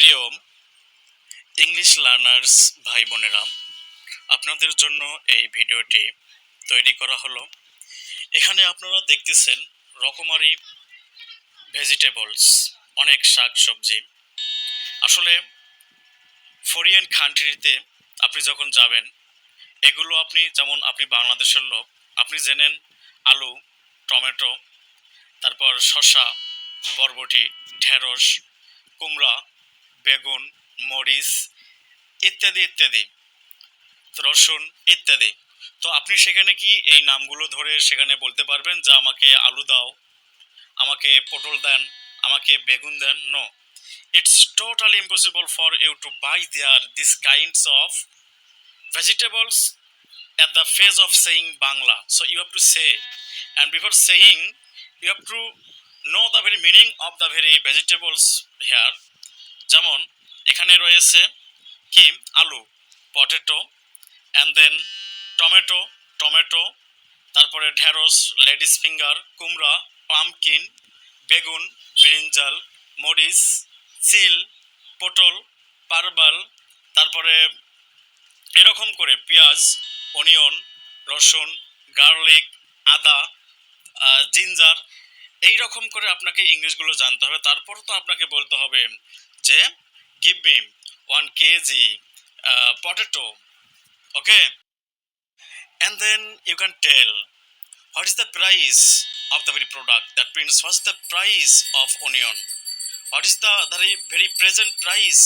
প্রিয় English learners ভাই বোনেরা, আপনাদের জন্য এই ভিডিওটি তৈরি করা হলো। এখানে আপনারা দেখতেছেন রকমারি ভেজিটেবলস অনেক শাক সবজি আসলে ফরিয়ান কান্ট্রিতে আপনি যখন যাবেন, এগুলো আপনি, যেমন আপনি বাংলাদেশের লোক, আপনি জেনেন আলু, টমেটো, তারপর শসা, বরবটি, ঢেঁড়স, কুমড়া বেগুন, মরিচ ইত্যাদি ইত্যাদি, রসুন ইত্যাদি। তো আপনি সেখানে কি এই নামগুলো ধরে সেখানে বলতে পারবেন যে আমাকে আলু দাও, আমাকে পটল দেন, আমাকে বেগুন দেন? No it's totally impossible for you to buy there this kinds of vegetables at the phase of saying Bangla so you have to say and before saying you have to know the very meaning of the very vegetables here এখানে রয়েছে কি? আলু potato and then tomato tomato তারপরে ঢেঁড়স, ladies finger, কুমড়া pumpkin বেগুন brinjal মরিচ, chilli, পটল, পারবাল, তারপরে এরকম করে পেঁয়াজ অনিয়ন রসুন গার্লিক আদা জিঞ্জার এই রকম করে আপনাকে ইংলিশগুলো জানতে হবে। তারপর তো আপনাকে বলতে হবে যে give me one kg potato okay and then you can tell what is the price of the very product that means what is the price of onion what is the very very present price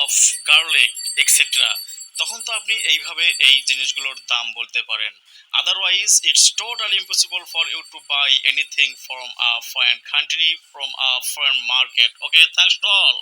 of garlic etcetera তখন তো আপনি এইভাবে এই জিনিসগুলোর দাম বলতে পারেন। Otherwise it's totally impossible for you to buy anything from a foreign country from a foreign market okay thanks to all